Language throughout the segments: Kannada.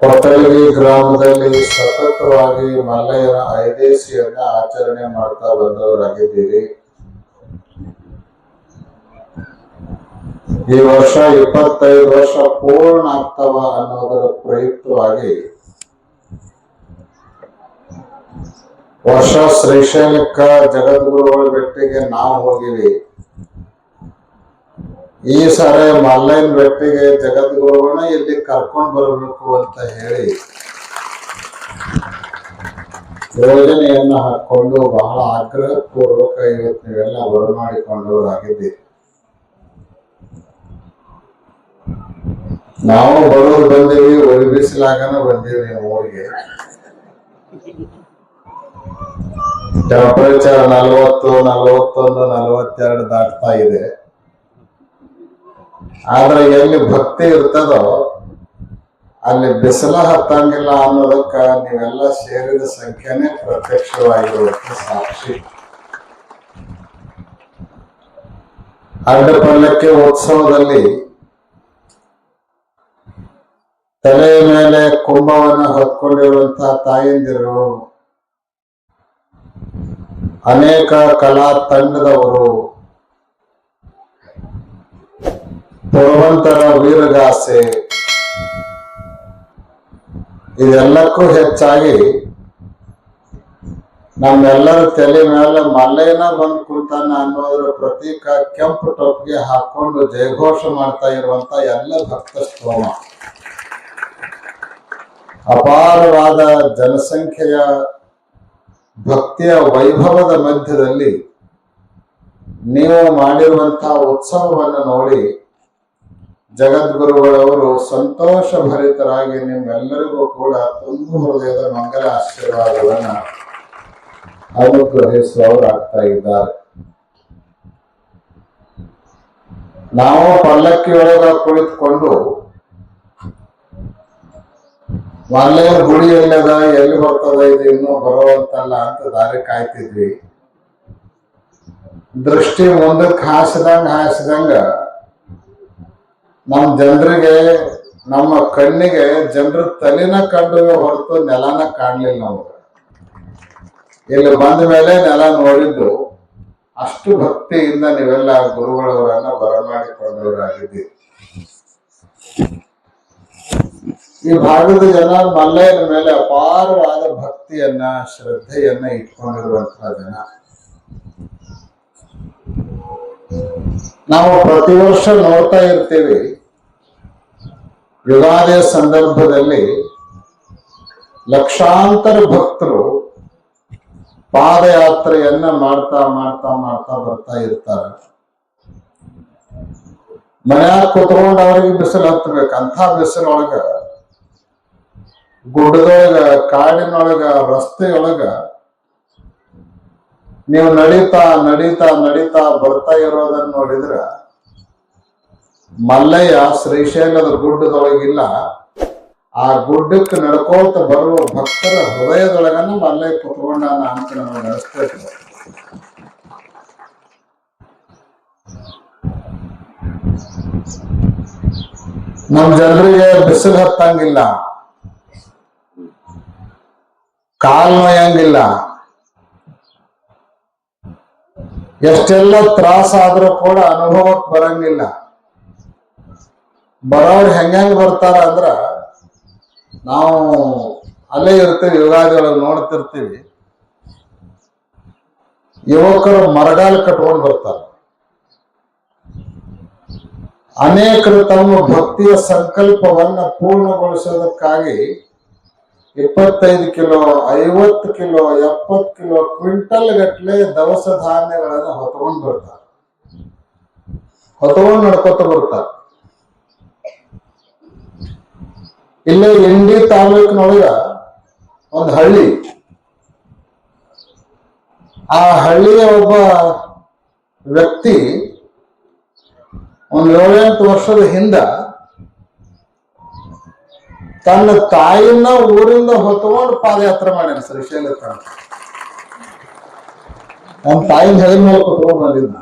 ಕೊಟ್ಟಲಗಿ ಗ್ರಾಮದಲ್ಲಿ ಸತತವಾಗಿ ಮಲ್ಲಯ್ಯನ ಐದೇಸಿಯನ್ನ ಆಚರಣೆ ಮಾಡ್ತಾ ಬಂದವರಾಗಿದ್ದೀರಿ. ಈ ವರ್ಷ ಇಪ್ಪತ್ತೈದು ವರ್ಷ ಪೂರ್ಣ ಆಗ್ತವ ಅನ್ನೋದರ ಪ್ರಯುಕ್ತವಾಗಿ ವರ್ಷ ಶ್ರೀಶೈಲಕ್ಕ ಜಗದ್ಗುರುಗಳ ಬೆಟ್ಟಿಗೆ ನಾವು ಹೋಗಿವಿ. ಈ ಸಾರಿ ಮಲ್ಲೈನ್ ಬೆಟ್ಟಿಗೆ ಜಗದ್ಗುರುಗಳನ್ನ ಇಲ್ಲಿ ಕರ್ಕೊಂಡು ಬರಬೇಕು ಅಂತ ಹೇಳಿ ಯೋಜನೆಯನ್ನು ಹಾಕೊಂಡು ಬಹಳ ಆಗ್ರಹ ಪೂರ್ವಕ ಇವತ್ತು ನೀವೆಲ್ಲ ಬರಮಾಡಿಕೊಂಡವರಾಗಿದ್ದೀರಿ ನಾವು ಬರೋರು ಬಂದೀವಿ ಒಳಿ ಬಿಸಿಲಾಗನ ಬಂದೀವಿ ಊರಿಗೆ. ಟೆಂಪರೇಚರ್ ನಲವತ್ತು, ನಲವತ್ತೊಂದು, ನಲವತ್ತೆರಡು ದಾಟ್ತಾ ಇದೆ. ಆದ್ರೆ ಎಲ್ಲಿ ಭಕ್ತಿ ಇರ್ತದೋ ಅಲ್ಲಿ ಬಿಸಿಲ ಹತ್ತಂಗಿಲ್ಲ ಅನ್ನೋದಕ್ಕ ನೀವೆಲ್ಲ ಸೇರಿದ ಸಂಖ್ಯೆನೇ ಪ್ರತ್ಯಕ್ಷವಾಗಿರುವಂತ ಸಾಕ್ಷಿ. ಅಡ್ಡಪಲ್ಲಕ್ಕೆ ಉತ್ಸವದಲ್ಲಿ ತಲೆಯ ಮೇಲೆ ಕುಂಭವನ್ನು ಹೊತ್ಕೊಂಡಿರುವಂತಹ ತಾಯಂದಿರು, ಅನೇಕ ಕಲಾ ತಂಡದವರು ಪುರವಂತರ ವೀರಗಾಸೆ ಇದೆಲ್ಲಕ್ಕೂ ಹೆಚ್ಚಾಗಿ ನಮ್ಮೆಲ್ಲರ ತಲೆ ಮೇಲೆ ಮಲ್ಲೇನ ಬಂದು ಕುಂತಾನ ಅನ್ನೋದ್ರ ಪ್ರತೀಕ ಕೆಂಪು ಟೊಪ್ಪಿಗೆ ಹಾಕೊಂಡು ಜಯಘೋಷ ಮಾಡ್ತಾ ಇರುವಂತ ಎಲ್ಲ ಭಕ್ತ ಸ್ತೋಮ. ಅಪಾರವಾದ ಜನಸಂಖ್ಯೆಯ ಭಕ್ತಿಯ ವೈಭವದ ಮಧ್ಯದಲ್ಲಿ ನೀವು ಮಾಡಿರುವಂತಹ ಉತ್ಸವವನ್ನು ನೋಡಿ ಜಗದ್ಗುರುಗಳವರು ಸಂತೋಷ ಭರಿತರಾಗಿ ನಿಮ್ಮೆಲ್ಲರಿಗೂ ಕೂಡ ತುಂಬು ಹೃದಯದ ಮಂಗಲ ಆಶೀರ್ವಾದವನ್ನ ಅನುಗ್ರಹಿಸುವವರಾಗ್ತಾ ಇದ್ದಾರೆ. ನಾವು ಪಲ್ಲಕ್ಕಿಯೊಳಗ ಕುಳಿತುಕೊಂಡು ಮಲ್ಲೇರ ಗುಡಿ ಎಲ್ಲದ ಎಲ್ಲಿ ಬರ್ತದ ಇದು ಇನ್ನೂ ಬರುವಂತಲ್ಲ ಅಂತ ದಾರಿ ಕಾಯ್ತಿದ್ವಿ. ದೃಷ್ಟಿ ಮುಂದಕ್ಕೆ ಹಾಸಿದಂಗ ಹಾಸಿದಂಗ ನಮ್ಮ ಜನರಿಗೆ, ನಮ್ಮ ಕಣ್ಣಿಗೆ ಜನರ ತಲೆನ ಕಂಡು ಹೊರತು ನೆಲನ ಕಾಣಲಿಲ್ಲ ನಾವು ಇಲ್ಲಿ ಬಂದ ಮೇಲೆ ನೆಲ ನೋಡಿದ್ದು ಅಷ್ಟು ಭಕ್ತಿಯಿಂದ ನೀವೆಲ್ಲ ಗುರುಗಳವರನ್ನ ಬರಮಾಡಿಕೊಂಡವರಾಗಿದ್ದೀರಿ ಈ ಭಾಗದ ಜನ ಮಲ್ಲಯ್ಯನ ಮೇಲೆ ಅಪಾರವಾದ ಭಕ್ತಿಯನ್ನ, ಶ್ರದ್ಧೆಯನ್ನ ಇಟ್ಕೊಂಡಿರುವಂತಹ ಜನ. ನಾವು ಪ್ರತಿ ವರ್ಷ ನೋಡ್ತಾ ಇರ್ತೀವಿ. ಯುಗಾದಿಯ ಸಂದರ್ಭದಲ್ಲಿ ಲಕ್ಷಾಂತರ ಭಕ್ತರು ಪಾದಯಾತ್ರೆಯನ್ನ ಮಾಡ್ತಾ ಮಾಡ್ತಾ ಮಾಡ್ತಾ ಬರ್ತಾ ಇರ್ತಾರೆ. ಮನ್ಯಾಗ ಕುತ್ಕೊಂಡು ಅವ್ರಿಗೆ ಬಿಸಿಲು ಹತ್ತಬೇಕು ಅಂಥ ಬಿಸಿಲೊಳಗ ಗುಡ್ಡದೊಳಗ, ಕಾಡಿನೊಳಗ, ರಸ್ತೆಯೊಳಗ ನೀವು ನಡೀತಾ ನಡೀತಾ ನಡೀತಾ ಬರ್ತಾ ಇರೋದನ್ನ ನೋಡಿದ್ರ ಮಲ್ಲಯ್ಯ ಶ್ರೀಶೈಲದ ಗುಡ್ಡದೊಳಗಿಲ್ಲ. ಆ ಗುಡ್ಡಕ್ಕೆ ನಡ್ಕೋತ ಬರುವ ಭಕ್ತರ ಹೃದಯದೊಳಗನ್ನು ಮಲ್ಲಯ್ಯ ಕುತ್ಕೊಂಡಾನ ಅಂತ ನಾವು ನಡೆಸ್ಬೇಕು ನಮ್ ಜನರಿಗೆ ಬಿಸಿಲು ಹತ್ತಂಗಿಲ್ಲ. ಕಾಲ್ ನೋಯಂಗಿಲ್ಲ. ಎಷ್ಟೆಲ್ಲ ತ್ರಾಸ ಆದ್ರೂ ಕೂಡ ಅನುಭವಕ್ಕೆ ಬರಂಗಿಲ್ಲ. ಬರೋರು ಹೆಂಗ್ ಬರ್ತಾರ ಅಂದ್ರ ನಾವು ಅಲ್ಲೇ ಇರ್ತೀವಿ ಯುಗಾದಿ ಒಳಗೆ ನೋಡ್ತಿರ್ತೀವಿ. ಯುವಕರು ಮರಗಾಲ ಕಟ್ಕೊಂಡು ಬರ್ತಾರ. ಅನೇಕರು ತಮ್ಮ ಭಕ್ತಿಯ ಸಂಕಲ್ಪವನ್ನ ಪೂರ್ಣಗೊಳಿಸೋದಕ್ಕಾಗಿ ಇಪ್ಪತ್ತೈದು ಕಿಲೋ, ಐವತ್ತು ಕಿಲೋ, ಎಪ್ಪತ್ತು ಕಿಲೋ ಕ್ವಿಂಟಲ್ ಗಟ್ಲೆ ದವಸ ಧಾನ್ಯಗಳನ್ನ ಹೊತ್ಕೊಂಡು ಬರ್ತಾರೆ. ಹೊತ್ಕೊಂಡು ನಡ್ಕೊತ ಬರ್ತಾರೆ. ಇಲ್ಲೇ ಇಂಡಿ ತಾಲೂಕಿನೊಳಗ ಒಂದು ಹಳ್ಳಿ. ಆ ಹಳ್ಳಿಯ ಒಬ್ಬ ವ್ಯಕ್ತಿ ಒಂದು ಏಳೆಂಟು ವರ್ಷದ ಹಿಂದ ತನ್ನ ತಾಯಿನ ಊರಿಂದ ಹೊತ್ಕೊಂಡು ಪಾದಯಾತ್ರೆ ಮಾಡ್ಯಾನ ಶ್ರೀಶೈಲ ಶೈಲ ನಮ್ಮ ತಾಯಿನ ಹೆಗಲ ಮೇಲೆ ಕುತ್ಕೊಂಡು ಬಂದಿದ್ದ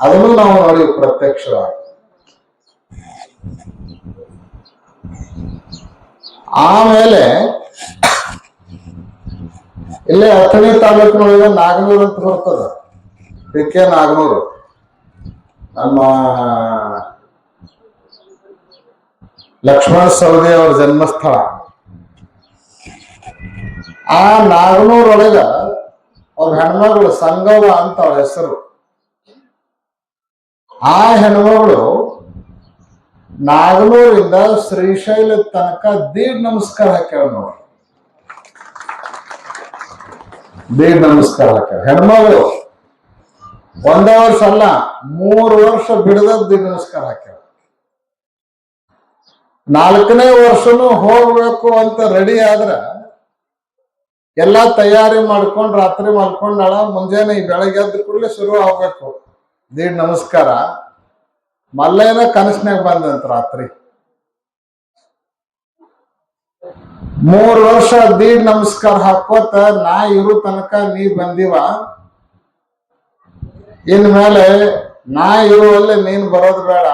ಅದನ್ನು ನಾವು ನೋಡಿ ಪ್ರತ್ಯಕ್ಷವಾಗಿ. ಆಮೇಲೆ ಇಲ್ಲೇ ಅಥಣಿ ತಾಲೂಕಿನೊಳಗೆ ನಾಗನೂರ್ ಅಂತ ಬರ್ತದ. ಕೆ ನಾಗನೂರು. ನಮ್ಮ ಲಕ್ಷ್ಮಣ ಸವದಿ ಅವರ ಜನ್ಮಸ್ಥಳ. ಆ ನಾಗನೂರೊಳಗ ಅವ್ರ ಹೆಣ್ಮಗಳು ಸಂಗವ್ವ ಅಂತ ಅವಳ ಹೆಸರು. ಆ ಹೆಣ್ಮಗಳು ನಾಗನೂರಿಂದ ಶ್ರೀಶೈಲ ತನಕ ದೀಡ್ ನಮಸ್ಕಾರ ಹಾಕ್ಯಾವ ನೋಡ್ರಿ ದೀಡ್ ನಮಸ್ಕಾರ ಹಾಕ್ಯಾವ ಹೆಣ್ಮಗಳು ಒಂದೇ ವರ್ಷ ಅಲ್ಲ, ಮೂರು ವರ್ಷ ಬಿಡದ ದೀಡ್ ನಮಸ್ಕಾರ ಹಾಕ್ಯಾವ ನಾಲ್ಕನೇ ವರ್ಷನೂ ಹೋಗ್ಬೇಕು ಅಂತ ರೆಡಿ ಆದ್ರ ಎಲ್ಲಾ ತಯಾರಿ ಮಾಡ್ಕೊಂಡ್ ರಾತ್ರಿ ಮಾಡ್ಕೊಂಡಾಳ ಮುಂಜಾನೆ ಬೆಳಗ್ಗೆ ಎದ್ದ ಕೂಡಲೇ ಶುರು ಆಗ್ಬೇಕು. ದೀಡ್ ನಮಸ್ಕಾರ. ಮಲ್ಲೇನ ಕನಸಿನಾಗ ಬಂದಂತ ರಾತ್ರಿ. ಮೂರ್ ವರ್ಷ ದೀಡ್ ನಮಸ್ಕಾರ ಹಾಕೋತ ನಾ ಇರು ತನಕ ನೀ ಬಂದಿವ. ಇನ್ಮೇಲೆ ನಾ ಇರುವಲ್ಲೇ ನೀನ್ ಬರೋದು ಬೇಡ.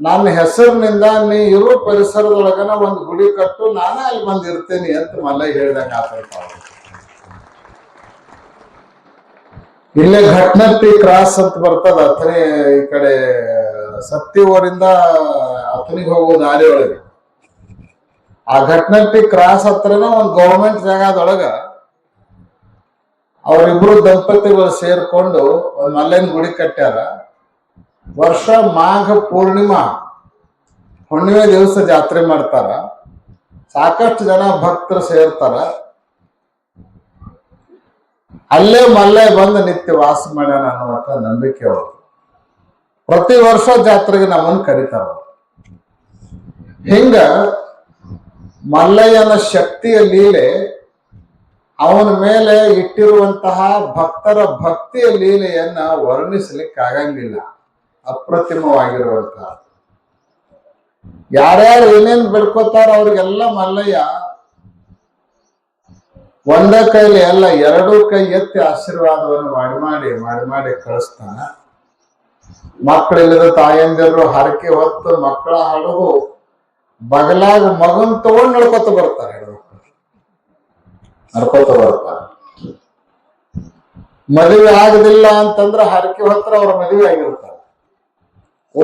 ನನ್ನ ಹೆಸರಿನಿಂದ ನೀ ಇರೋ ಪರಿಸರದೊಳಗನ ಒಂದು ಗುಡಿ ಕಟ್ಟು, ನಾನೇ ಅಲ್ಲಿ ಬಂದಿರ್ತೇನೆ ಅಂತ ಮಲ್ಲ ಹೇಳ್ದಂಗ ಆತಂಕ ಇಲ್ಲೇ ಘಟ್ನಟ್ಟಿ ಕ್ರಾಸ್ ಅಂತ ಬರ್ತದ, ಅಥಣಿ ಈ ಕಡೆ ಸತ್ತಿ ಊರಿಂದ ಅಥಣಿಗೆ ಹೋಗೋ ದಾರಿ ಒಳಗೆ. ಆ ಘಟ್ನಟ್ಟಿ ಕ್ರಾಸ್ ಹತ್ರನ ಒಂದು ಗೌರ್ಮೆಂಟ್ ಜಾಗದೊಳಗ ಅವರಿಬ್ರು ದಂಪತಿಗಳು ಸೇರ್ಕೊಂಡು ಒಂದು ಮಲ್ಲೇನ ಗುಡಿ ಕಟ್ಟ್ಯಾರ. ವರ್ಷ ಮಾಘ ಪೂರ್ಣಿಮಾ ಹುಣ್ಣಿಮೆ ದಿವಸ ಜಾತ್ರೆ ಮಾಡ್ತಾರ. ಸಾಕಷ್ಟು ಜನ ಭಕ್ತರು ಸೇರ್ತಾರ. ಅಲ್ಲೇ ಮಲ್ಲೇ ಬಂದು ನಿತ್ಯ ವಾಸ ಮಾಡ್ಯಾನ ಅನ್ನುವಂತ ನಂಬಿಕೆ ಅವರು. ಪ್ರತಿ ವರ್ಷ ಜಾತ್ರೆಗೆ ನಮ್ಮನ್ನು ಕರೀತಾರ. ಹಿಂಗ ಮಲ್ಲಯ್ಯನ ಶಕ್ತಿಯ ಲೀಲೆ ಅವನ ಮೇಲೆ ಇಟ್ಟಿರುವಂತಹ ಭಕ್ತರ ಭಕ್ತಿಯ ಲೀಲೆಯನ್ನ ವರ್ಣಿಸ್ಲಿಕ್ಕೆ ಆಗಂಗಿಲ್ಲ ಅಪ್ರತಿಮವಾಗಿರುವಂತಹ ಯಾರ್ಯಾರು ಏನೇನ್ ಬಿಡ್ಕೋತಾರ ಅವ್ರಿಗೆಲ್ಲ ಮಲ್ಲಯ್ಯ ಒಂದ ಕೈಲಿ ಎಲ್ಲ ಎರಡೂ ಕೈ ಎತ್ತಿ ಆಶೀರ್ವಾದವನ್ನು ಮಾಡಿ ಮಾಡಿ ಮಾಡಿ ಮಾಡಿ ಕಳಿಸ್ತಾನ. ಮಕ್ಕಳಿಲ್ಲದ ತಾಯಂದಿರು ಹರಕೆ ಹೊತ್ತು ಮಕ್ಕಳ ಹಡಗು ಬಗಲಾಗ ಮಗನ್ ತಗೊಂಡ್ ನಡ್ಕೊತ ಬರ್ತಾರೆ ನಡ್ಕೊತ ಬರ್ತಾರೆ. ಮದುವೆ ಆಗದಿಲ್ಲ ಅಂತಂದ್ರೆ ಹರಕೆ ಹೊತ್ತರ ಅವ್ರ ಮದುವೆ ಆಗಿರ್ತಾರೆ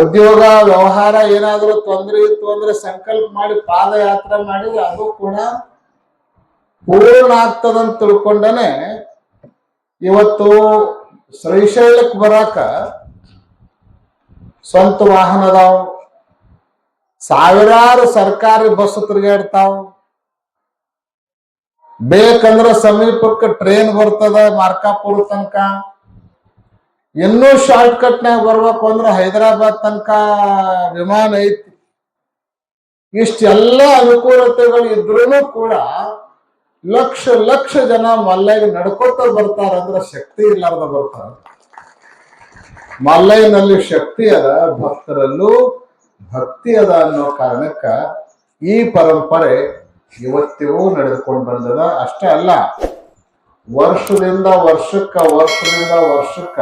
ಉದ್ಯೋಗ, ವ್ಯವಹಾರ ಏನಾದ್ರೂ ತೊಂದರೆ ಇತ್ತು ಅಂದ್ರೆ ಸಂಕಲ್ಪ ಮಾಡಿ ಪಾದಯಾತ್ರೆ ಮಾಡಿ ಅದು ಕೂಡ ಪೂರ್ಣ ಆಗ್ತದಂತ ತಿಳ್ಕೊಂಡನೆ ಇವತ್ತು ಶ್ರೀಶೈಲಕ್ಕೆ ಬರಾಕ ಸ್ವಂತ ವಾಹನ ಅದಾವ. ಸಾವಿರಾರು ಸರ್ಕಾರಿ ಬಸ್ ತಿರುಗಾಡ್ತಾವ. ಬೇಕಂದ್ರ ಸಮೀಪಕ್ಕೆ ಟ್ರೈನ್ ಬರ್ತದ ಮಾರ್ಕಾಪುರ ತನಕ. ಇನ್ನೂ ಶಾರ್ಟ್ ಕಟ್ನಾಗ ಬರ್ಬೇಕು ಅಂದ್ರೆ ಹೈದರಾಬಾದ್ ತನಕ ವಿಮಾನ ಐತಿ. ಇಷ್ಟೆಲ್ಲ ಅನುಕೂಲತೆಗಳು ಇದ್ರೂ ಕೂಡ ಲಕ್ಷ ಲಕ್ಷ ಜನ ಮಲ್ಲಯ್ಯ ನಡ್ಕೋತ ಬರ್ತಾರಂದ್ರ ಶಕ್ತಿ ಇಲ್ಲಾರ್ದ ಬರ್ತಾರ. ಮಲ್ಲೈನಲ್ಲಿ ಶಕ್ತಿ ಅದ, ಭಕ್ತರಲ್ಲೂ ಭಕ್ತಿ ಅದ ಅನ್ನೋ ಕಾರಣಕ್ಕ ಈ ಪರಂಪರೆ ಇವತ್ತಿಗೂ ನಡೆದುಕೊಂಡು ಬಂದದ. ಅಷ್ಟೇ ಅಲ್ಲ ವರ್ಷದಿಂದ ವರ್ಷಕ್ಕ ವರ್ಷದಿಂದ ವರ್ಷಕ್ಕ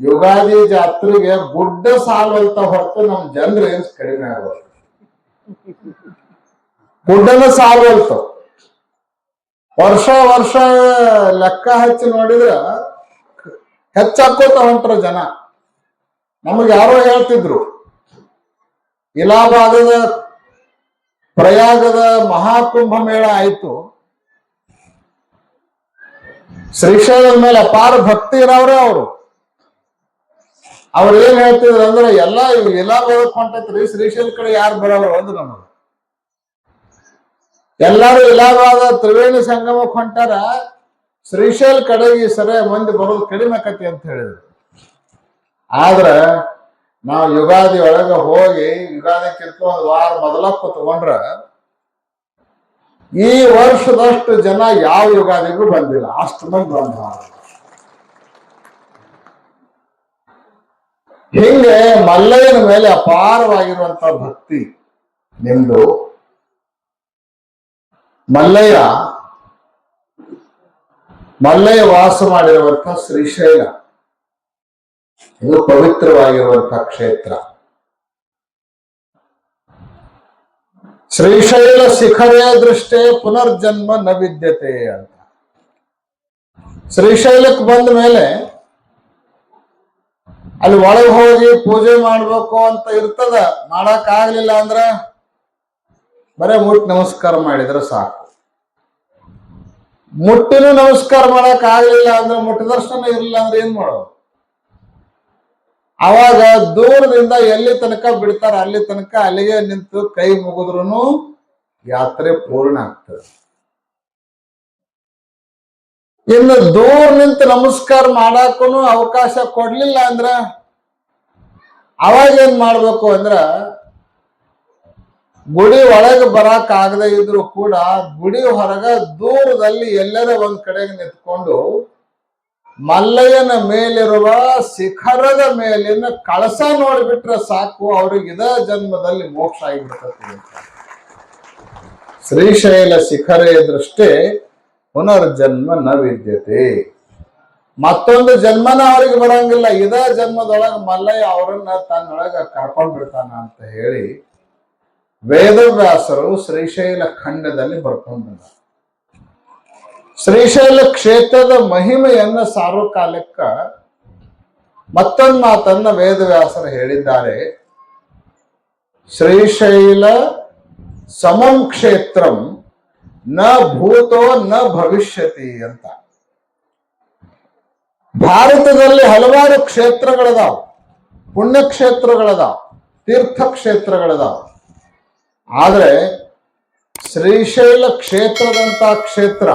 ಯುಗಾದಿ ಜಾತ್ರೆಗೆ ಗುಡ್ಡ ಸಾಲಂತ ಹೊರತು ನಮ್ ಜನರ ಏನ್ ಕಡಿಮೆ ಆಗೋದು ಗುಡ್ಡನ ಸಾಲಂತ ವರ್ಷ ವರ್ಷ ಲೆಕ್ಕ ಹಚ್ಚಿ ನೋಡಿದ್ರ ಹೆಚ್ಚಾಕೋತ ಹೊಂಟ್ರ ಜನ. ನಮಗೆ ಯಾರೋ ಹೇಳ್ತಿದ್ರು ಇಲಾಹಾಬಾದದ ಪ್ರಯಾಗದ ಮಹಾಕುಂಭ ಮೇಳ ಆಯ್ತು. ಶ್ರೀಶೈಲದ ಮೇಲೆ ಅಪಾರ ಭಕ್ತಿ ಇರೋವ್ರೆ ಅವರು. ಅವ್ರು ಏನ್ ಹೇಳ್ತಿದ್ರು ಅಂದ್ರೆ, ಎಲ್ಲ ಇಲಾಹಾಬಾದಕ್ ಹೊಂಟೈತ್ರಿ ಶ್ರೀಶೈಲ್ ಕಡೆ ಯಾರು ಬರೋರು ಅಂದ್ರೆ ನಮಗ. ಎಲ್ಲಾರು ಇಲಾಬಾದ ತ್ರಿವೇಣಿ ಸಂಗಮಕ್ಕೆ ಹೊಂಟಾರ ಶ್ರೀಶೈಲ್ ಕಡೆಗೆ ಸರಿ ಮಂದಿ ಬರೋದು ಕಡಿಮೆ ಆಕತಿ ಅಂತ ಹೇಳಿದ್ರು. ಆದ್ರ, ನಾವು ಯುಗಾದಿ ಒಳಗ ಹೋಗಿ ಯುಗಾದಿಕ್ಕಿಂತ ಒಂದು ವಾರ ಮೊದಲ ಕುತ್ಕೊಂಡ್ರ ಈ ವರ್ಷದಷ್ಟು ಜನ ಯಾವ ಯುಗಾದಿಗೂ ಬಂದಿಲ್ಲ. ಅಷ್ಟು ಮಂದಿ ಬಂದ ಹಿಂಗೆ ಮಲ್ಲಯ್ಯನ ಮೇಲೆ ಅಪಾರವಾಗಿರುವಂತ ಭಕ್ತಿ ನಿಮ್ದು. ಮಲ್ಲಯ್ಯ ಮಲ್ಲಯ್ಯ ವಾಸ ಮಾಡಿರುವಂತ ಶ್ರೀಶೈಲ. ಇದು ಪವಿತ್ರವಾಗಿರುವಂತ ಕ್ಷೇತ್ರ. ಶ್ರೀಶೈಲ ಶಿಖರೇ ದೃಷ್ಟೇ ಪುನರ್ಜನ್ಮ ನ ವಿದ್ಯತೆ ಅಂತ. ಶ್ರೀಶೈಲಕ್ಕೆ ಬಂದ ಮೇಲೆ ಅಲ್ಲಿ ಒಳಗೆ ಹೋಗಿ ಪೂಜೆ ಮಾಡ್ಬೇಕು ಅಂತ ಇರ್ತದ ಮಾಡಕ್ ಆಗ್ಲಿಲ್ಲ ಅಂದ್ರ ಬರೇ ಮುಟ್ ನಮಸ್ಕಾರ ಮಾಡಿದ್ರೆ ಸಾಕು. ಮುಟ್ಟಿನೂ ನಮಸ್ಕಾರ ಮಾಡಕ್ ಆಗ್ಲಿಲ್ಲ ಅಂದ್ರೆ ಮುಟ್ಟ ದರ್ಶನ ಇರಲಿಲ್ಲ ಅಂದ್ರೆ ಏನ್ ಮಾಡೋದು? ಅವಾಗ ದೂರದಿಂದ ಎಲ್ಲಿ ತನಕ ಬಿಡ್ತಾರ ಅಲ್ಲಿ ತನಕ ಅಲ್ಲಿಗೆ ನಿಂತು ಕೈ ಮುಗಿದ್ರು ಯಾತ್ರೆ ಪೂರ್ಣ ಆಗ್ತದೆ. ಇನ್ನು ದೂರ ನಿಂತು ನಮಸ್ಕಾರ ಮಾಡಾಕು ಅವಕಾಶ ಕೊಡ್ಲಿಲ್ಲ ಅಂದ್ರ ಅವಾಗ ಏನ್ ಮಾಡ್ಬೇಕು ಅಂದ್ರ ಗುಡಿ ಒಳಗೆ ಬರಾಕ್ ಆಗದೆ ಇದ್ರು ಕೂಡ ಗುಡಿ ಹೊರಗ ದೂರದಲ್ಲಿ ಎಲ್ಲರ ಒಂದ್ ಕಡೆಗೆ ನಿಂತ್ಕೊಂಡು ಮಲ್ಲಯ್ಯನ ಮೇಲಿರುವ ಶಿಖರದ ಮೇಲಿನ ಕಳಸ ನೋಡಿಬಿಟ್ರೆ ಸಾಕು, ಅವ್ರಿಗೆ ಇದ ಜನ್ಮದಲ್ಲಿ ಮೋಕ್ಷ ಆಗಿಬಿಡ್ತದೆ ಅಂತ. ಶ್ರೀಶೈಲ ಶಿಖರೇ ದೃಷ್ಟಿ ಪುನರ್ಜನ್ಮ ನ ವಿದ್ಯತೆ ಮತ್ತೊಂದು ಜನ್ಮನ ಅವ್ರಿಗೆ ಬರಂಗಿಲ್ಲ ಇದ ಜನ್ಮದೊಳಗ ಮಲ್ಲಯ್ಯ ಅವರನ್ನ ತನ್ನೊಳಗ ಕರ್ಕೊಂಡ್ ಬಿಡ್ತಾನ ಅಂತ ಹೇಳಿ ವೇದವ್ಯಾಸರು ಶ್ರೀಶೈಲ ಖಂಡದಲ್ಲಿ ಬರ್ಕೊಂಡು ಬಂದ ಶ್ರೀಶೈಲ ಕ್ಷೇತ್ರದ ಮಹಿಮೆಯನ್ನ ಸಾರೋ ಕಾಲಕ್ಕ ಮತ್ತೊಂದು ಮಾತನ್ನ ವೇದವ್ಯಾಸರು ಹೇಳಿದ್ದಾರೆ. ಶ್ರೀಶೈಲ ಸಮಂ ಕ್ಷೇತ್ರಂ ನ ಭೂತೋ ನ ಭವಿಷ್ಯತಿ ಅಂತ. ಭಾರತದಲ್ಲಿ ಹಲವಾರು ಕ್ಷೇತ್ರಗಳದಾವ. ಪುಣ್ಯಕ್ಷೇತ್ರಗಳದಾವ ತೀರ್ಥ ಕ್ಷೇತ್ರಗಳದಾವ ಆದ್ರೆ ಶ್ರೀಶೈಲ ಕ್ಷೇತ್ರದಂತ ಕ್ಷೇತ್ರ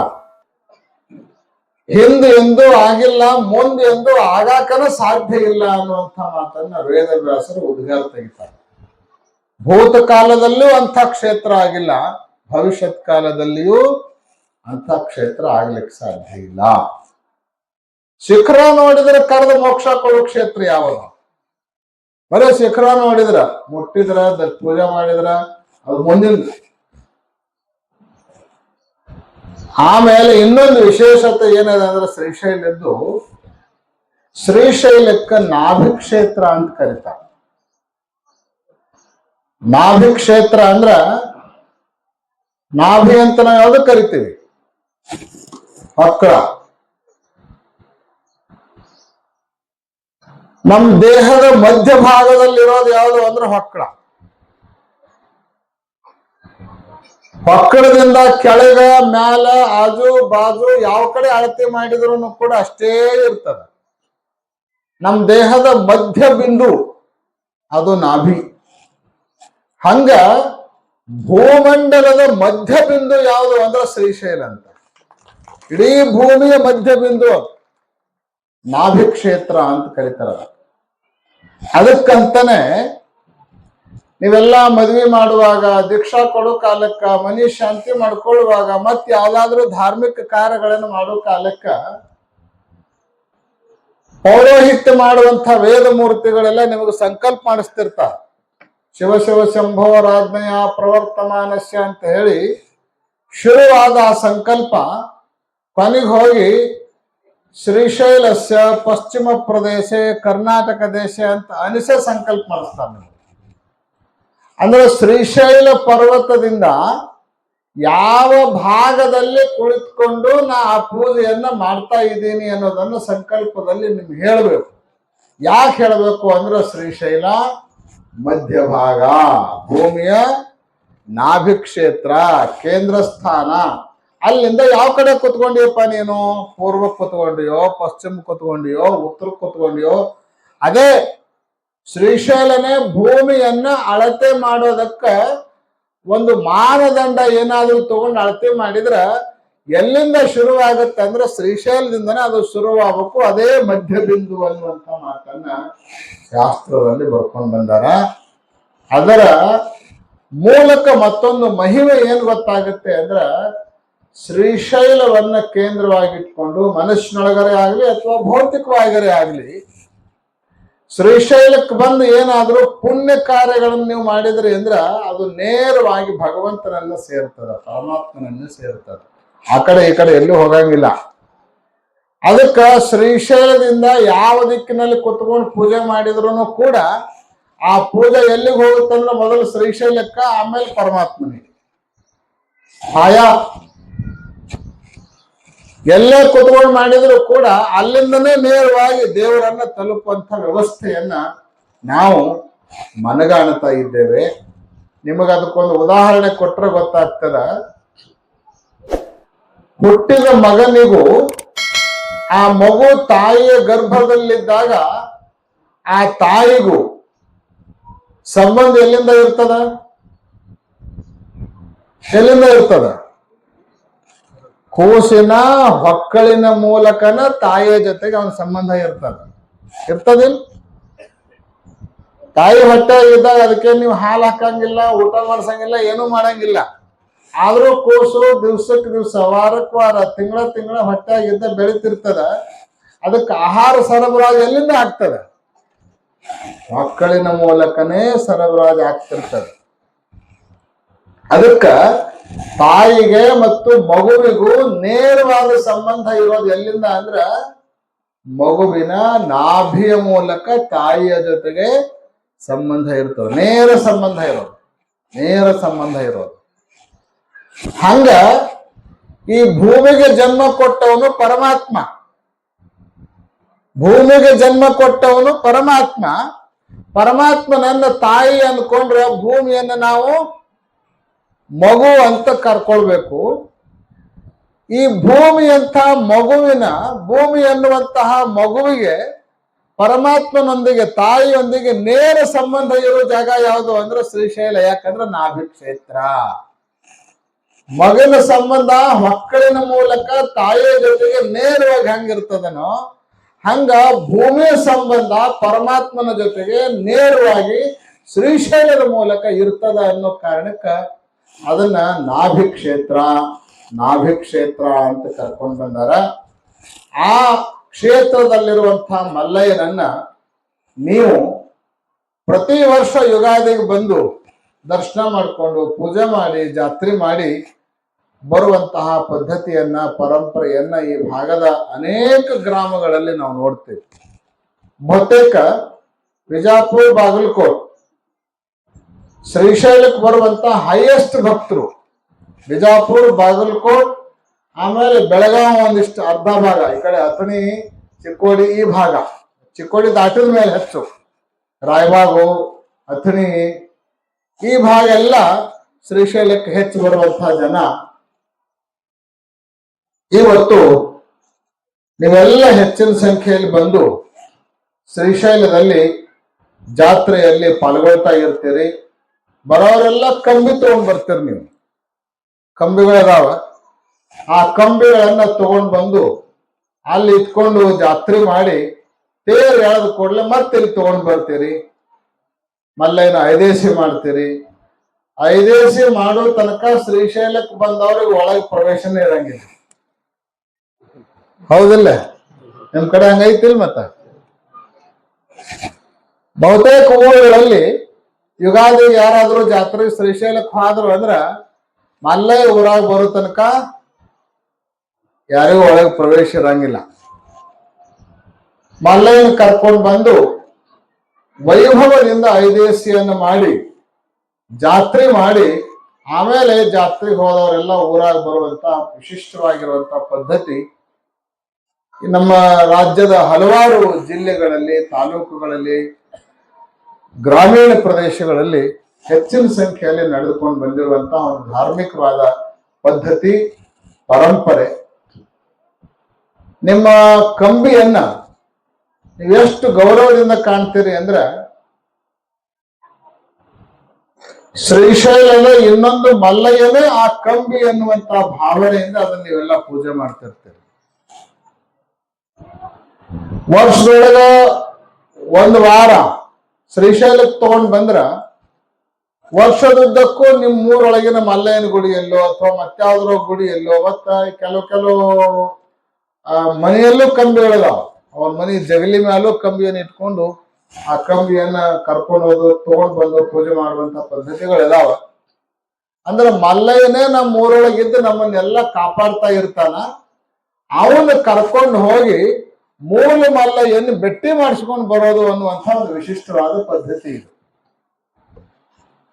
ಹಿಂದೆ ಎಂದೂ ಆಗಿಲ್ಲ, ಮುಂದೆ ಎಂದೂ ಆಗಾಕನ ಸಾಧ್ಯ ಇಲ್ಲ ಅನ್ನುವಂಥ ಮಾತನ್ನ ವೇದವ್ಯಾಸರು ಉದ್ಗಾರ ತೆಗಿತಾರೆ. ಭೂತ ಕಾಲದಲ್ಲೂ ಅಂಥ ಕ್ಷೇತ್ರ ಆಗಿಲ್ಲ, ಭವಿಷ್ಯತ್ ಕಾಲದಲ್ಲಿಯೂ ಅಂಥ ಕ್ಷೇತ್ರ ಆಗ್ಲಿಕ್ಕೆ ಸಾಧ್ಯ ಇಲ್ಲ. ಶಿಖರ ನೋಡಿದ್ರೆ ಕರೆದ ಮೋಕ್ಷ ಕೊಡೋ ಕ್ಷೇತ್ರ ಯಾವುದು? ಬರೀ ಶಿಖರ ನೋಡಿದ್ರ, ಮುಟ್ಟಿದ್ರ ಪೂಜೆ ಮಾಡಿದ್ರ, ಅದು ಮುಂದಿನ ಆಮೇಲೆ ಇನ್ನೊಂದು ವಿಶೇಷತೆ ಏನಿದೆ ಅಂದ್ರೆ ಶ್ರೀಶೈಲದ್ದು, ಶ್ರೀಶೈಲಕ್ಕ ನಾಭಿ ಕ್ಷೇತ್ರ ಅಂತ ಕರೀತಾರೆ. ನಾಭಿ ಕ್ಷೇತ್ರ ಅಂದ್ರ ನಾಭಿ ಅಂತ ನಾವು ಯಾವ್ದು ಕರಿತೀವಿ? ಹೊಕ್ಕಳ. ನಮ್ ದೇಹದ ಮಧ್ಯಭಾಗದಲ್ಲಿರೋದು ಯಾವುದು ಅಂದ್ರೆ ಹೊಕ್ಕಳ. ಹೊಕ್ಕಳದಿಂದ ಕೆಳಗ ಮ್ಯಾಲ ಆಜು ಬಾಜು ಯಾವ ಕಡೆ ಅಳತೆ ಮಾಡಿದ್ರು ಕೂಡ ಅಷ್ಟೇ ಇರ್ತದ. ನಮ್ ದೇಹದ ಮಧ್ಯ ಬಿಂದು ಅದು ನಾಭಿ. ಹಂಗ ಭೂಮಂಡಲದ ಮಧ್ಯ ಬಿಂದು ಯಾವುದು ಅಂದ್ರೆ ಶ್ರೀಶೈಲ ಅಂತ. ಇಡೀ ಭೂಮಿಯ ಮಧ್ಯ ಬಿಂದು ನಾಭಿ ಕ್ಷೇತ್ರ ಅಂತ ಕರೀತಾರ. ಅದಕ್ಕಂತಾನೆ ನೀವೆಲ್ಲ ಮದ್ವಿ ಮಾಡುವಾಗ, ದೀಕ್ಷಾ ಕೊಡೋ ಕಾಲಕ್ಕ, ಮನಿ ಶಾಂತಿ ಮಾಡ್ಕೊಳ್ಳುವಾಗ ಮತ್ ಯಾವ್ದಾದ್ರು ಧಾರ್ಮಿಕ ಕಾರ್ಯಗಳನ್ನು ಮಾಡೋ ಕಾಲಕ್ಕ, ಪೌರೋಹಿತ್ಯ ಮಾಡುವಂತ ವೇದ ಮೂರ್ತಿಗಳೆಲ್ಲ ನಿಮಗೆ ಸಂಕಲ್ಪ ಮಾಡಿಸ್ತಿರ್ತಾರ. ಶಿವ ಶಿವ ಶಂಭೋ ರಾಜ್ಞಯ ಪ್ರವರ್ತಮಾನಸ್ಯ ಅಂತ ಹೇಳಿ ಶುರುವಾದ ಆ ಸಂಕಲ್ಪ ಕೊನೆಗೆ ಹೋಗಿ ಶ್ರೀಶೈಲಸ್ಯ ಪಶ್ಚಿಮ ಪ್ರದೇಶ, ಕರ್ನಾಟಕ ದೇಶ ಅಂತ ಅನಿಸೆ ಸಂಕಲ್ಪ ಮಾಡಿಸ್ತಾನೆ ಅಂದ್ರೆ ಶ್ರೀಶೈಲ ಪರ್ವತದಿಂದ ಯಾವ ಭಾಗದಲ್ಲಿ ಕುಳಿತುಕೊಂಡು ನಾ ಆ ಪೂಜೆಯನ್ನ ಮಾಡ್ತಾ ಇದ್ದೀನಿ ಅನ್ನೋದನ್ನ ಸಂಕಲ್ಪದಲ್ಲಿ ನಿಮ್ಗೆ ಹೇಳಬೇಕು. ಯಾಕೆ ಹೇಳಬೇಕು ಅಂದ್ರೆ ಶ್ರೀಶೈಲ ಮಧ್ಯಭಾಗ, ಭೂಮಿಯ ನಾಭಿ ಕ್ಷೇತ್ರ ಕೇಂದ್ರ ಸ್ಥಾನ ಅಲ್ಲಿಂದ ಯಾವ ಕಡೆ ಕುತ್ಕೊಂಡಿಯಪ್ಪ ನೀನು? ಪೂರ್ವ ಕುತ್ಕೊಂಡಿಯೋ, ಪಶ್ಚಿಮ ಕುತ್ಕೊಂಡಿಯೋ, ಉತ್ತರ ಕುತ್ಕೊಂಡಿಯೋ? ಅದೇ ಶ್ರೀಶೈಲನೇ ಭೂಮಿಯನ್ನ ಅಳತೆ ಮಾಡೋದಕ್ಕ ಒಂದು ಮಾನದಂಡ ಏನಾದ್ರೂ ತಗೊಂಡು ಅಳತೆ ಮಾಡಿದ್ರ ಎಲ್ಲಿಂದ ಶುರುವಾಗುತ್ತೆ ಅಂದ್ರೆ ಶ್ರೀಶೈಲದಿಂದನೇ ಅದು ಶುರುವಾಗಬೇಕು, ಅದೇ ಮಧ್ಯ ಬಿಂದು ಅನ್ನುವಂಥ ಮಾತನ್ನ ಶಾಸ್ತ್ರದಲ್ಲಿ ಬರ್ಕೊಂಡು ಬಂದಾರ. ಅದರ ಮೂಲಕ ಮತ್ತೊಂದು ಮಹಿಮೆ ಏನು ಗೊತ್ತಾಗುತ್ತೆ ಅಂದ್ರ ಶ್ರೀಶೈಲವನ್ನ ಕೇಂದ್ರವಾಗಿಟ್ಕೊಂಡು ಮನಸ್ಸಿನೊಳಗರೆ ಆಗಲಿ ಅಥವಾ ಭೌತಿಕವಾಗಿರೇ ಆಗ್ಲಿ ಶ್ರೀಶೈಲಕ್ಕೆ ಬಂದು ಏನಾದರೂ ಪುಣ್ಯ ಕಾರ್ಯಗಳನ್ನು ನೀವು ಮಾಡಿದ್ರಿ ಅಂದ್ರೆ ಅದು ನೇರವಾಗಿ ಭಗವಂತನನ್ನ ಸೇರ್ತದ, ಪರಮಾತ್ಮನನ್ನ ಸೇರ್ತದ. ಆ ಕಡೆ ಈ ಕಡೆ ಎಲ್ಲೂ ಹೋಗಂಗಿಲ್ಲ. ಅದಕ್ಕೆ ಶ್ರೀಶೈಲದಿಂದ ಯಾವ ದಿಕ್ಕಿನಲ್ಲಿ ಕುತ್ಕೊಂಡು ಪೂಜೆ ಮಾಡಿದ್ರು ಕೂಡ ಆ ಪೂಜೆ ಎಲ್ಲಿಗೆ ಹೋಗುತ್ತಂದ್ರೆ ಮೊದಲು ಶ್ರೀಶೈಲಕ್ಕ, ಆಮೇಲೆ ಪರಮಾತ್ಮನಿಗೆ. ಆಯಾ ಎಲ್ಲೇ ಕುತ್ಕೊಂಡು ಮಾಡಿದ್ರು ಕೂಡ ಅಲ್ಲಿಂದನೇ ನೇರವಾಗಿ ದೇವರನ್ನ ತಲುಪುವಂತ ವ್ಯವಸ್ಥೆಯನ್ನ ನಾವು ಮನಗಾಣತಾ ಇದ್ದೇವೆ. ನಿಮಗೆ ಅದಕ್ಕೊಂದು ಉದಾಹರಣೆ ಕೊಟ್ರೆ ಗೊತ್ತಾಗ್ತದ? ಹುಟ್ಟಿದ ಮಗನಿಗೂ ಆ ಮಗು ತಾಯಿಯ ಗರ್ಭದಲ್ಲಿದ್ದಾಗ ಆ ತಾಯಿಗೂ ಸಂಬಂಧ ಎಲ್ಲಿಂದ ಇರ್ತದ? ಎಲ್ಲಿಂದ ಇರ್ತದ? ಕೂಸಿನ ಹೊಕ್ಕಳಿನ ಮೂಲಕನ ತಾಯಿಯ ಜೊತೆಗೆ ಅವನ ಸಂಬಂಧ ಇರ್ತದ. ಇರ್ತದಿಲ್ಲ ತಾಯಿ ಹೊಟ್ಟೆ ಇದ್ದಾಗ ಅದಕ್ಕೆ ನೀವು ಹಾಲು ಹಾಕಂಗಿಲ್ಲ, ಊಟ ಮಾಡ್ಸಂಗಿಲ್ಲ, ಏನೂ ಮಾಡಂಗಿಲ್ಲ. ಆದ್ರೂ ಕೂಸು ದಿವ್ಸಕ್ಕೆ ದಿವ್ಸ, ವಾರಕ್ಕೆ ವಾರ, ತಿಂಗಳ ತಿಂಗಳ ಹೊಟ್ಟೆಯಾಗಿದ್ದ ಬೆಳಿತಿರ್ತದ. ಅದಕ್ಕೆ ಆಹಾರ ಸರಬರಾಜು ಎಲ್ಲಿಂದ ಆಗ್ತದೆ? ಮಕ್ಕಳಿನ ಮೂಲಕನೇ ಸರಬರಾಜು ಆಗ್ತಿರ್ತದೆ. ಅದಕ್ಕ ತಾಯಿಗೆ ಮತ್ತು ಮಗುವಿಗೂ ನೇರವಾದ ಸಂಬಂಧ ಇರೋದು ಎಲ್ಲಿಂದ ಅಂದ್ರ ಮಗುವಿನ ನಾಭಿಯ ಮೂಲಕ ತಾಯಿಯ ಜೊತೆಗೆ ಸಂಬಂಧ ಇರ್ತದೆ. ನೇರ ಸಂಬಂಧ ಇರೋದು. ನೇರ ಸಂಬಂಧ ಇರೋದು. ಹಂಗ ಈ ಭೂಮಿಗೆ ಜನ್ಮ ಕೊಟ್ಟವನು ಪರಮಾತ್ಮ. ಭೂಮಿಗೆ ಜನ್ಮ ಕೊಟ್ಟವನು ಪರಮಾತ್ಮ. ಪರಮಾತ್ಮನನ್ನ ತಾಯಿ ಅನ್ಕೊಂಡ್ರೆ ಭೂಮಿಯನ್ನ ನಾವು ಮಗು ಅಂತ ಕರ್ಕೊಳ್ಬೇಕು. ಈ ಭೂಮಿಯಂತಹ ಮಗುವಿನ, ಭೂಮಿ ಎನ್ನುವಂತಹ ಮಗುವಿಗೆ, ಪರಮಾತ್ಮನೊಂದಿಗೆ, ತಾಯಿಯೊಂದಿಗೆ ನೇರ ಸಂಬಂಧ ಇರೋ ಜಾಗ ಯಾವುದು ಅಂದ್ರೆ ಶ್ರೀಶೈಲ ಯಾಕಂದ್ರೆ ನಾಭಿ ಕ್ಷೇತ್ರ ಮಗನ ಸಂಬಂಧ ಮಕ್ಕಳಿನ ಮೂಲಕ ತಾಯಿಯ ಜೊತೆಗೆ ನೇರವಾಗಿ ಹೆಂಗಿರ್ತದನೋ, ಹಂಗ ಭೂಮಿಯ ಸಂಬಂಧ ಪರಮಾತ್ಮನ ಜೊತೆಗೆ ನೇರವಾಗಿ ಶ್ರೀಶೈಲದ ಮೂಲಕ ಇರ್ತದ ಅನ್ನೋ ಕಾರಣಕ್ಕ ಅದನ್ನ ನಾಭಿ ಕ್ಷೇತ್ರ ನಾಭಿ ಕ್ಷೇತ್ರ ಅಂತ ಕರ್ಕೊಂಡು ಬಂದಾರ. ಆ ಕ್ಷೇತ್ರದಲ್ಲಿರುವಂತಹ ಮಲ್ಲಯ್ಯನನ್ನ ನೀವು ಪ್ರತಿ ವರ್ಷ ಯುಗಾದಿಗೆ ಬಂದು ದರ್ಶನ ಮಾಡಿಕೊಂಡು ಪೂಜೆ ಮಾಡಿ, ಜಾತ್ರೆ ಮಾಡಿ ಬರುವಂತಹ ಪದ್ಧತಿಯನ್ನ, ಪರಂಪರೆಯನ್ನ ಈ ಭಾಗದ ಅನೇಕ ಗ್ರಾಮಗಳಲ್ಲಿ ನಾವು ನೋಡ್ತೇವೆ. ಬಹುತೇಕ ಬಿಜಾಪುರ ಬಾಗಲಕೋಟ್ ಶ್ರೀಶೈಲಕ್ಕೆ ಬರುವಂತ ಹೈಯೆಸ್ಟ್ ಭಕ್ತರು. ಬಿಜಾಪುರ್, ಬಾಗಲಕೋಟ್, ಆಮೇಲೆ ಬೆಳಗಾವಿ ಒಂದಿಷ್ಟು ಅರ್ಧ ಭಾಗ, ಈ ಕಡೆ ಅಥಣಿ, ಚಿಕ್ಕೋಡಿ ಈ ಭಾಗ. ಚಿಕ್ಕೋಡಿ ದಾಟಿದ ಮೇಲೆ ಹೆಚ್ಚು. ರಾಯಬಾಗು, ಅಥಣಿ, ಈ ಭಾಗ ಎಲ್ಲ ಶ್ರೀಶೈಲಕ್ಕೆ ಹೆಚ್ಚು ಬರುವಂತಹ ಜನ. ಇವತ್ತು ನೀವೆಲ್ಲ ಹೆಚ್ಚಿನ ಸಂಖ್ಯೆಯಲ್ಲಿ ಬಂದು ಶ್ರೀಶೈಲದಲ್ಲಿ ಜಾತ್ರೆಯಲ್ಲಿ ಪಾಲ್ಗೊಳ್ತಾ ಇರ್ತೀರಿ. ಬರೋರೆಲ್ಲ ಕಂಬಿ ತಗೊಂಡ್ ಬರ್ತೀರಿ ನೀವು. ಕಂಬಿಗಳದಾವ. ಆ ಕಂಬಿಗಳನ್ನ ತಗೊಂಡ್ ಬಂದು ಅಲ್ಲಿ ಇಟ್ಕೊಂಡು ಜಾತ್ರೆ ಮಾಡಿ ತೇರು ಎಳೆದ ಕೊಡ್ಲೆ ಮತ್ತೆ ಇಲ್ಲಿ ತಗೊಂಡ್ ಬರ್ತೀರಿ. ಮಲ್ಲೈನ ಐದೇಸಿ ಮಾಡ್ತೀರಿ. ಐದೇಸಿ ಮಾಡೋ ತನಕ ಶ್ರೀಶೈಲಕ್ಕೆ ಬಂದವ್ರಿಗೆ ಒಳಗೆ ಪ್ರವೇಶನೇ ಇರಂಗಿಲ್ಲ. ಹೌದಿಲ್ಲ? ನಿಮ್ ಕಡೆ ಹಂಗೈತಿಲ್ ಮತ್ತ? ಬಹುತೇಕ ಊರುಗಳಲ್ಲಿ ಯುಗಾದಿ ಯಾರಾದ್ರೂ ಜಾತ್ರೆ ಶ್ರೀಶೈಲಕ್ಕೆ ಹೋದ್ರು ಅಂದ್ರ ಮಲ್ಲಯ್ಯ ಊರಾಗ ಬರೋ ತನಕ ಯಾರಿಗೂ ಒಳಗೆ ಪ್ರವೇಶ ಇರಂಗಿಲ್ಲ. ಮಲ್ಲಯ್ಯನ ಕರ್ಕೊಂಡು ಬಂದು ವೈಭವದಿಂದ ಐದೇಸಿಯನ್ನು ಮಾಡಿ, ಜಾತ್ರೆ ಮಾಡಿ, ಆಮೇಲೆ ಜಾತ್ರೆಗೆ ಹೋದವರೆಲ್ಲ ಊರಾಗ ಬರುವಂತ ವಿಶಿಷ್ಟವಾಗಿರುವಂತ ಪದ್ಧತಿ ನಮ್ಮ ರಾಜ್ಯದ ಹಲವಾರು ಜಿಲ್ಲೆಗಳಲ್ಲಿ, ತಾಲೂಕುಗಳಲ್ಲಿ ಗ್ರಾಮೀಣ ಪ್ರದೇಶಗಳಲ್ಲಿ ಹೆಚ್ಚಿನ ಸಂಖ್ಯೆಯಲ್ಲಿ ನಡೆದುಕೊಂಡು ಬಂದಿರುವಂತಹ ಒಂದು ಧಾರ್ಮಿಕವಾದ ಪದ್ಧತಿ, ಪರಂಪರೆ. ನಿಮ್ಮ ಕಂಬಿಯನ್ನ ಎಷ್ಟು ಗೌರವದಿಂದ ಕಾಣ್ತೀರಿ ಅಂದ್ರೆ, ಶ್ರೀಶೈಲದ ಇನ್ನೊಂದು ಮಲ್ಲಯ್ಯನೇ ಆ ಕಂಬಿ ಅನ್ನುವಂತ ಭಾವನೆಯಿಂದ ಅದನ್ನ ನೀವೆಲ್ಲ ಪೂಜೆ ಮಾಡ್ತಿರ್ತೀರಿ. ವರ್ಷದೊಳಗ ಒಂದು ವಾರ ಶ್ರೀಶೈಲಕ್ಕೆ ತಗೊಂಡ್ ಬಂದ್ರ ವರ್ಷದುದ್ದಕ್ಕೂ ನಿಮ್ ಊರೊಳಗಿನ ಮಲ್ಲಯ್ಯನ ಗುಡಿಯಲ್ಲೋ ಅಥವಾ ಗುಡಿ ಗುಡಿಯಲ್ಲೋ ಮತ್ತ ಕೆಲವು ಕೆಲವು ಮನೆಯಲ್ಲೂ ಕಂಬಿಗಳಿದಾವ ಅವ್ರ ಮನೆ ಜಗಲಿ ಮ್ಯಾಲೂ ಕಂಬಿಯನ್ನು ಇಟ್ಕೊಂಡು ಆ ಕಂಬಿಯನ್ನ ಕರ್ಕೊಂಡು ಹೋದು, ತಗೊಂಡ್ ಬಂದು ಪೂಜೆ ಮಾಡುವಂತ ಪದ್ಧತಿಗಳಿದಾವ. ಅಂದ್ರೆ ಮಲ್ಲಯ್ಯನೇ ನಮ್ಮ ಊರೊಳಗಿದ್ದು ನಮ್ಮನ್ನೆಲ್ಲ ಕಾಪಾಡ್ತಾ ಇರ್ತಾನ. ಅವನ್ನ ಕರ್ಕೊಂಡು ಹೋಗಿ ಮೂಲ ಮಲ್ಲಯ್ಯನ ಬೆಟ್ಟಿ ಮಾಡಿಸ್ಕೊಂಡು ಬರೋದು ಅನ್ನುವಂಥ ಒಂದು ವಿಶಿಷ್ಟವಾದ ಪದ್ಧತಿ ಇದು.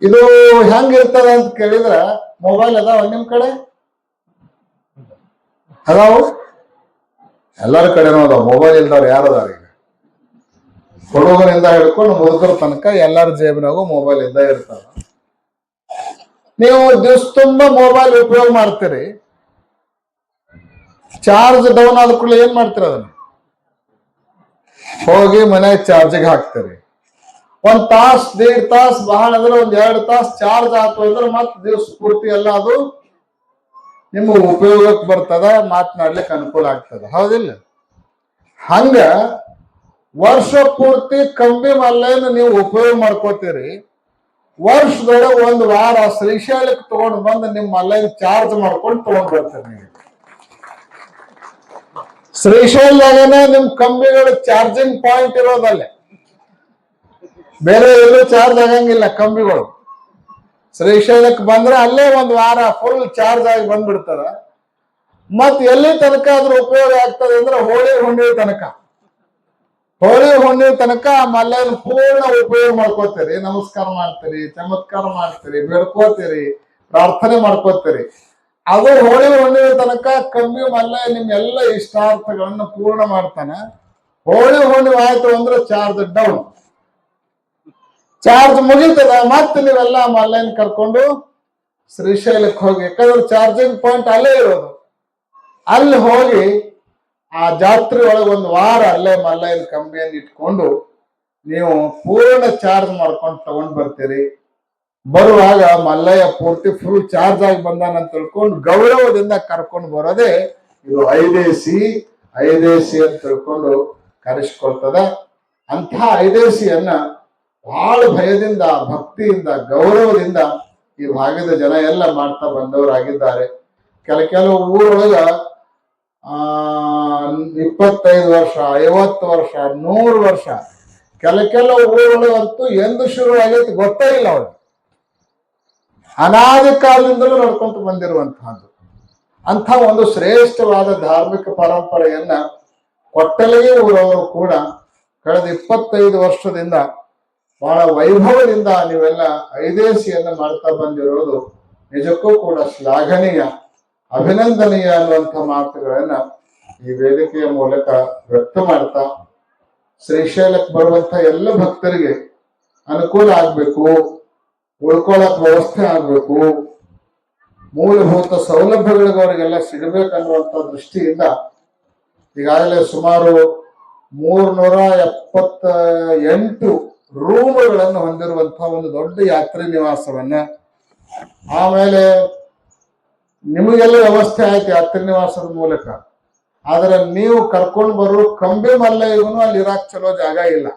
ಇದು ಹೆಂಗಿರ್ತದ ಅಂತ ಕೇಳಿದ್ರ ಮೊಬೈಲ್ ಅದಾವ ನಿಮ್ ಕಡೆ? ಅದಾವು? ಎಲ್ಲರ ಕಡೆನೂ ಅದಾವ. ಮೊಬೈಲ್ ಇಲ್ದವ್ರು ಯಾರು ಅದಾರ ಈಗ? ಹುಡುಗರಿಂದ ಹಿಡ್ಕೊಂಡು ಮುದುಕರ ತನಕ ಎಲ್ಲರ ಜೇಬಿನಾಗೂ ಮೊಬೈಲ್ ಇದ್ದ ಇರ್ತಾವ ನೀವು ದಿವಸ ತುಂಬಾ ಮೊಬೈಲ್ ಉಪಯೋಗ ಮಾಡ್ತೀರಿ. ಚಾರ್ಜ್ ಡೌನ್ ಆದ ಕೂಡಲೇ ಏನ್ ಮಾಡ್ತೀರ ಅದನ್ನ? ಹೋಗಿ ಮನೆ ಚಾರ್ಜಿಗೆ ಹಾಕ್ತಾರೆ. ಒಂದ್ ತಾಸ್, ದೇಡ್ ತಾಸ್ ಬಹಳ ಅಂದ್ರೆ ಒಂದ್ ಎರಡ್ ತಾಸ್ ಚಾರ್ಜ್ ಆತು ಅಂದ್ರೆ ಮತ್ ದಿವ್ಸ ಪೂರ್ತಿ ಎಲ್ಲ ಅದು ನಿಮ್ಗೆ ಉಪಯೋಗಕ್ಕೆ ಬರ್ತದ, ಮಾತನಾಡ್ಲಿಕ್ಕೆ ಅನುಕೂಲ ಆಗ್ತದ. ಹೌದಿಲ್ಲ? ಹಂಗ ವರ್ಷ ಪೂರ್ತಿ ಕಂಬಿ ಮಲ್ಲೆಯನ್ನು ನೀವು ಉಪಯೋಗ ಮಾಡ್ಕೋತೀರಿ. ವರ್ಷದೊಳಗೆ ಒಂದು ವಾರ ಶ್ರೀಶೈಲಕ್ಕೆ ತಗೊಂಡ್ ಬಂದು ನಿಮ್ಮ ಮಲ್ಲೆಗೆ ಚಾರ್ಜ್ ಮಾಡ್ಕೊಂಡು ತಗೊಂಡ್ ಬರ್ತೀರಿ ನೀವು. ಶ್ರೀಶೈಲದಾಗನೇ ನಿಮ್ ಕಂಬಿಗಳು ಚಾರ್ಜಿಂಗ್ ಪಾಯಿಂಟ್ ಇರೋದಲ್ಲೇ. ಬೇರೆ ಎಲ್ಲೂ ಚಾರ್ಜ್ ಆಗಂಗಿಲ್ಲ ಕಂಬಿಗಳು. ಶ್ರೀಶೈಲಕ್ಕೆ ಬಂದ್ರೆ ಅಲ್ಲೇ ಒಂದು ವಾರ ಫುಲ್ ಚಾರ್ಜ್ ಆಗಿ ಬಂದ್ಬಿಡ್ತಾರ ಮತ್ ಎಲ್ಲಿ ತನಕ ಅದ್ರ ಉಪಯೋಗ ಆಗ್ತದೆ ಅಂದ್ರೆ ಹೋಳಿ ಹುಣ್ಣಿಮೆ ತನಕ. ಹೋಳಿ ಹುಣ್ಣಿಮೆ ತನಕ ಆ ಮಲ್ಲೆನ ಪೂರ್ಣ ಉಪಯೋಗ ಮಾಡ್ಕೋತೀರಿ, ನಮಸ್ಕಾರ ಮಾಡ್ತೀರಿ, ಚಮತ್ಕಾರ ಮಾಡ್ತೀರಿ, ಬೇಡ್ಕೋತೀರಿ, ಪ್ರಾರ್ಥನೆ ಮಾಡ್ಕೋತೀರಿ. ಅದು ಹೋಳಿ ಹುಣ್ಣಿಮೆ ತನಕ ಕಮ್ಮಿ ಮಲ್ಲ ನಿಮ್ಮೆಲ್ಲ ಇಷ್ಟಾರ್ಥಗಳನ್ನು ಪೂರ್ಣ ಮಾಡ್ತಾನೆ. ಹೋಳಿ ಹುಣ್ಣಿಮೆ ಆಯ್ತು ಅಂದ್ರೆ ಚಾರ್ಜ್ ಡೌನ್ ಚಾರ್ಜ್ ಮುಗೀತದ ಮತ್ತೆ ನೀವೆಲ್ಲ ಮಲ್ಲೈನ್ ಕರ್ಕೊಂಡು ಶ್ರೀಶೈಲಕ್ಕೆ ಹೋಗಿ. ಯಾಕಂದ್ರೆ ಚಾರ್ಜಿಂಗ್ ಪಾಯಿಂಟ್ ಅಲ್ಲೇ ಇರೋದು. ಅಲ್ಲಿ ಹೋಗಿ ಆ ಜಾತ್ರೆ ಒಳಗೆ ಒಂದು ವಾರ ಅಲ್ಲೇ ಮಲ್ಲೈನ್ ಕಂಬಿಯನ್ನು ಇಟ್ಕೊಂಡು ನೀವು ಪೂರ್ಣ ಚಾರ್ಜ್ ಮಾಡ್ಕೊಂಡು ತಗೊಂಡ್ ಬರ್ತೀರಿ. ಬರುವಾಗ ಮಲ್ಲಯ್ಯ ಪೂರ್ತಿ ಫುಲ್ ಚಾರ್ಜ್ ಆಗಿ ಬಂದಾನಂತ ತಿಳ್ಕೊಂಡು ಗೌರವದಿಂದ ಕರ್ಕೊಂಡು ಬರೋದೇ ಇದು ಐದೇಸಿ ಐದೇಸಿ ಅಂತ ತಿಳ್ಕೊಂಡು ಕರೆಸ್ಕೊಳ್ತದ. ಅಂಥ ಐದೇಸಿಯನ್ನ ಬಹಳ ಭಯದಿಂದ, ಭಕ್ತಿಯಿಂದ, ಗೌರವದಿಂದ ಈ ಭಾಗದ ಜನ ಎಲ್ಲ ಮಾಡ್ತಾ ಬಂದವರಾಗಿದ್ದಾರೆ. ಕೆಲ ಕೆಲವು ಊರೊಳಗ, ಆ, ಇಪ್ಪತ್ತೈದು ವರ್ಷ, ಐವತ್ತು ವರ್ಷ, ನೂರು ವರ್ಷ, ಕೆಲ ಕೆಲವು ಊರೊಳಗಂತೂ ಎಂದು ಶುರು ಆಗೈತಿ ಗೊತ್ತೇ ಇಲ್ಲ ಅವ್ರಿಗೆ. ಅನಾದಿ ಕಾಲದಿಂದಲೂ ನಡ್ಕೊಂತ ಬಂದಿರುವಂತಹದ್ದು. ಅಂಥ ಒಂದು ಶ್ರೇಷ್ಠವಾದ ಧಾರ್ಮಿಕ ಪರಂಪರೆಯನ್ನ ಕೊಟ್ಟಲೆಯೇ ಊರವರು ಕೂಡ ಕಳೆದ ಇಪ್ಪತ್ತೈದು ವರ್ಷದಿಂದ ಬಹಳ ವೈಭವದಿಂದ ನೀವೆಲ್ಲ ಐದೇಸಿಯನ್ನ ಮಾಡ್ತಾ ಬಂದಿರೋದು ನಿಜಕ್ಕೂ ಕೂಡ ಶ್ಲಾಘನೀಯ, ಅಭಿನಂದನೀಯ ಅನ್ನುವಂಥ ಮಾತುಗಳನ್ನ ಈ ವೇದಿಕೆಯ ಮೂಲಕ ವ್ಯಕ್ತ ಮಾಡ್ತಾ ಶ್ರೀಶೈಲಕ್ಕೆ ಬರುವಂತ ಎಲ್ಲ ಭಕ್ತರಿಗೆ ಅನುಕೂಲ ಆಗ್ಬೇಕು. ಉಳ್ಕೊಳಕ್ ವ್ಯವಸ್ಥೆ ಆಗ್ಬೇಕು. ಮೂಲಭೂತ ಸೌಲಭ್ಯಗಳಿಗೆ ಅವರಿಗೆಲ್ಲ ಸಿಗಬೇಕನ್ನುವಂಥ ದೃಷ್ಟಿಯಿಂದ ಈಗಾಗಲೇ ಸುಮಾರು ಮೂರ್ನೂರ ಎಪ್ಪತ್ತ ಎಂಟು ರೂಮ್ಗಳನ್ನು ಹೊಂದಿರುವಂತಹ ಒಂದು ದೊಡ್ಡ ಯಾತ್ರಿ ನಿವಾಸವನ್ನ. ಆಮೇಲೆ ನಿಮಗೆಲ್ಲ ವ್ಯವಸ್ಥೆ ಆಯ್ತು ಯಾತ್ರಿ ನಿವಾಸದ ಮೂಲಕ. ಆದ್ರೆ ನೀವು ಕರ್ಕೊಂಡು ಬರೋ ಕಂಬಿ ಮಲ್ಲಯ್ಯಗೂ ಅಲ್ಲಿ ಇರಾಕ್ ಚಲೋ ಜಾಗ ಇಲ್ಲ.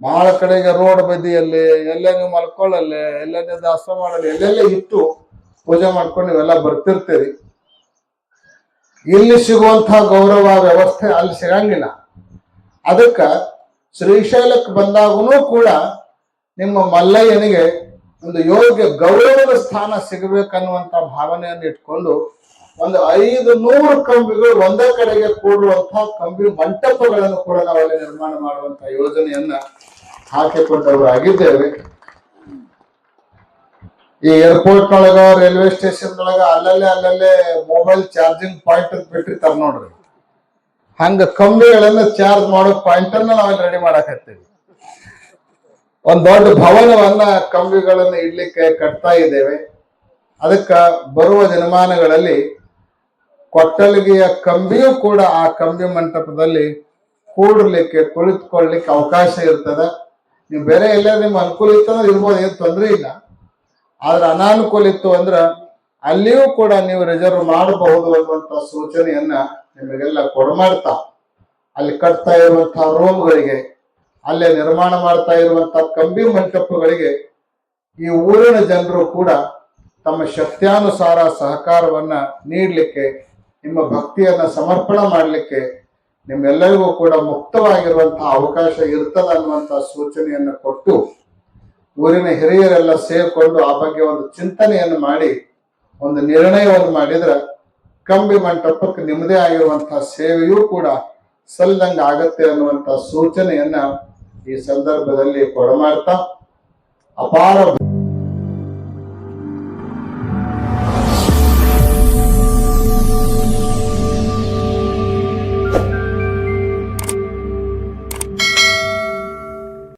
ಬಹಳ ಕಡೆಗೆ ರೋಡ್ ಬದಿಯಲ್ಲಿ ಎಲ್ಲ ನೀವು ಮಲ್ಕೊಳ್ಳಲ್ಲಿ ಎಲ್ಲ ನೀವು ದಾಸ ಮಾಡಲಿ ಎಲ್ಲೆಲ್ಲ ಇಟ್ಟು ಪೂಜೆ ಮಾಡ್ಕೊಂಡು ನೀವೆಲ್ಲ ಬರ್ತಿರ್ತೀರಿ. ಇಲ್ಲಿ ಸಿಗುವಂತಹ ಗೌರವ, ವ್ಯವಸ್ಥೆ ಅಲ್ಲಿ ಸಿಗಂಗಿಲ್ಲ. ಅದಕ್ಕ ಶ್ರೀಶೈಲಕ್ಕೆ ಬಂದಾಗೂ ಕೂಡ ನಿಮ್ಮ ಮಲ್ಲಯ್ಯನಿಗೆ ಒಂದು ಯೋಗ್ಯ ಗೌರವದ ಸ್ಥಾನ ಸಿಗಬೇಕನ್ನುವಂತ ಭಾವನೆಯನ್ನು ಇಟ್ಕೊಂಡು ಒಂದು ಐದು ನೂರು ಕಂಬಿಗಳು ಒಂದೇ ಕಡೆಗೆ ಕೂಡುವಂತಹ ಕಂಬಿ ಮಂಟಪಗಳನ್ನು ಕೂಡ ನಾವು ಅಲ್ಲಿ ನಿರ್ಮಾಣ ಮಾಡುವಂತಹ ಯೋಜನೆಯನ್ನ ಹಾಕಿಕೊಂಡವರು ಆಗಿದ್ದೇವೆ ಈ ಏರ್ಪೋರ್ಟ್ ಒಳಗ ರೈಲ್ವೆ ಸ್ಟೇಷನ್ ಒಳಗ ಅಲ್ಲಲ್ಲೇ ಅಲ್ಲಲ್ಲೇ ಮೊಬೈಲ್ ಚಾರ್ಜಿಂಗ್ ಪಾಯಿಂಟ್ ಅಂತ ಬಿಟ್ಟಿರ್ತಾರ ನೋಡ್ರಿ. ಹಂಗ ಕಂಬಿಗಳನ್ನ ಚಾರ್ಜ್ ಮಾಡೋ ಪಾಯಿಂಟ್ ಅನ್ನ ನಾವ್ ರೆಡಿ ಮಾಡಾಕತ್ತೀವಿ. ಒಂದ್ ದೊಡ್ಡ ಭವನವನ್ನ ಕಂಬಿಗಳನ್ನ ಇಡ್ಲಿಕ್ಕೆ ಕಟ್ತಾ ಇದ್ದೇವೆ. ಅದಕ್ಕ ಬರುವ ದಿನಮಾನಗಳಲ್ಲಿ ಕೊಟ್ಟಲಿಗೆಯ ಕಂಬಿಯೂ ಕೂಡ ಆ ಕಂಬಿ ಮಂಟಪದಲ್ಲಿ ಕೂಡಲಿಕ್ಕೆ, ಕುಳಿತುಕೊಳ್ಳಿಕ್ಕೆ ಅವಕಾಶ ಇರ್ತದ. ನೀವು ಬೇರೆ ಎಲ್ಲ ನಿಮ್ಮ ಅನುಕೂಲ ಇತ್ತು ಅಂದ್ರೆ ಇರ್ಬೋದು, ಏನು ತೊಂದರೆ ಇಲ್ಲ. ಆದ್ರೆ ಅನಾನುಕೂಲ ಇತ್ತು ಅಂದ್ರ ಅಲ್ಲಿಯೂ ಕೂಡ ನೀವು ರಿಸರ್ವ್ ಮಾಡಬಹುದು ಅನ್ನುವಂತ ಸೂಚನೆಯನ್ನ ನಿಮಗೆಲ್ಲ ಕೊಡಮಾಡ್ತಾ ಅಲ್ಲಿ ಕಟ್ತಾ ಇರುವಂತಹ ರೂಮ್ಗಳಿಗೆ ಅಲ್ಲೇ ನಿರ್ಮಾಣ ಮಾಡ್ತಾ ಇರುವಂತಹ ಕಂಬಿ ಮಂಟಪಗಳಿಗೆ ಈ ಊರಿನ ಜನರು ಕೂಡ ತಮ್ಮ ಶಕ್ತ್ಯಾನುಸಾರ ಸಹಕಾರವನ್ನ ನೀಡಲಿಕ್ಕೆ ನಿಮ್ಮ ಭಕ್ತಿಯನ್ನ ಸಮರ್ಪಣೆ ಮಾಡಲಿಕ್ಕೆ ನಿಮ್ಮೆಲ್ಲರಿಗೂ ಕೂಡ ಮುಕ್ತವಾಗಿರುವಂತಹ ಅವಕಾಶ ಇರ್ತದ ಅನ್ನುವಂತಹ ಸೂಚನೆಯನ್ನು ಕೊಟ್ಟು ಊರಿನ ಹಿರಿಯರೆಲ್ಲ ಸೇರಿಕೊಂಡು ಆ ಬಗ್ಗೆ ಒಂದು ಚಿಂತನೆಯನ್ನು ಮಾಡಿ, ಒಂದು ನಿರ್ಣಯವನ್ನು ಮಾಡಿದ್ರೆ ಕಂಬಿ ಮಂಟಪಕ್ಕೆ ನಿಮ್ಮದೇ ಆಗಿರುವಂತಹ ಸೇವೆಯೂ ಕೂಡ ಸಲ್ಲಂಗ ಆಗತ್ತೆ ಅನ್ನುವಂತಹ ಸೂಚನೆಯನ್ನ ಈ ಸಂದರ್ಭದಲ್ಲಿ ಕೊಡಮಾಡ್ತಾ ಅಪಾರ